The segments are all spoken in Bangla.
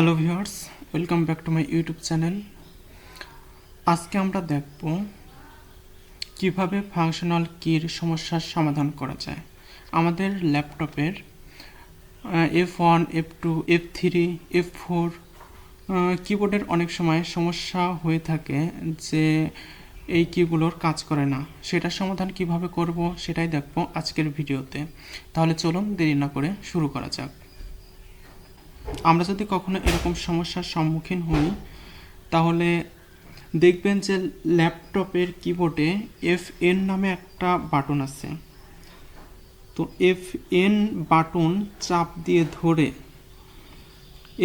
Hello viewers, welcome back to my YouTube channel. আজকে আমরা দেখব কীভাবে ফাংশনাল কির সমস্যার সমাধান করা যায়। আমাদের ল্যাপটপের F one F two F three F four কিবোর্ডের অনেক সময় সমস্যা হয়ে থাকে যে এই কিগুলোর কাজ করে না। সেটার সমাধান কীভাবে করব সেটাই দেখব আজকের ভিডিওতে। তাহলে চলুন দেরি না করে শুরু করা যাক। আমরা যদি কখনো এরকম সমস্যার সম্মুখীন হই, তাহলে দেখবেন যে ল্যাপটপের কিবোর্ডে এফ এন নামে একটা বাটন আছে। তো এফ এন বাটন চাপ দিয়ে ধরে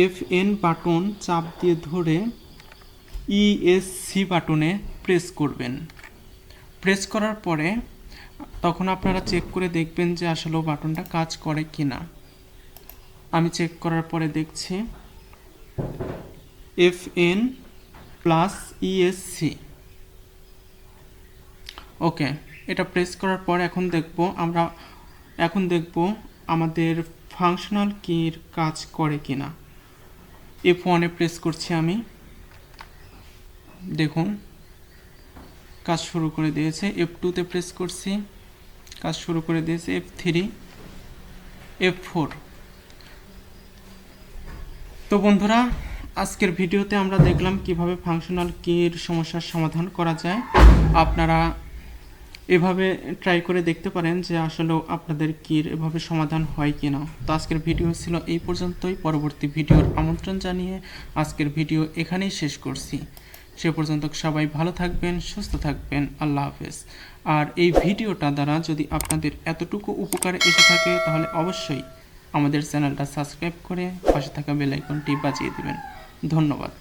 এফ এন বাটন চাপ দিয়ে ধরে ইএসসি বাটনে প্রেস করবেন। প্রেস করার পরে তখন আপনারা চেক করে দেখবেন যে আসলে বাটনটা কাজ করে কি না আমি চেক করার পরে দেখছি। F N plus ESC okay এটা প্রেস করার পর এখন দেখব আমরা, এখন দেখব আমাদের ফাংশনাল কির কাজ করে কিনা। এফ ওয়ানে প্রেস করছি আমি। দেখুন, কাজ শুরু করে দিয়েছে। এফ টুতে প্রেস করছি, কাজ শুরু করে দিয়েছে। এফ থ্রি এফ ফোর তো বন্ধুরা, আজকের ভিডিওতে আমরা দেখলাম কীভাবে ফাংশনাল কির সমস্যার সমাধান করা যায়। আপনারা এভাবে ট্রাই করে দেখতে পারেন যে আসলে আপনাদের কির এভাবে সমাধান হয় কি না তো আজকের ভিডিও ছিল এই পর্যন্তই। পরবর্তী ভিডিওর আমন্ত্রণ জানিয়ে আজকের ভিডিও এখানেই শেষ করছি। সে পর্যন্ত সবাই ভালো থাকবেন, সুস্থ থাকবেন। আল্লাহ হাফেজ। আর এই ভিডিওটা দ্বারা যদি আপনাদের এতটুকু উপকার এসে থাকে, তাহলে অবশ্যই আমাদের চ্যানেলটা সাবস্ক্রাইব করে পাশে থাকা বেল আইকনটি বাজিয়ে দেবেন। ধন্যবাদ।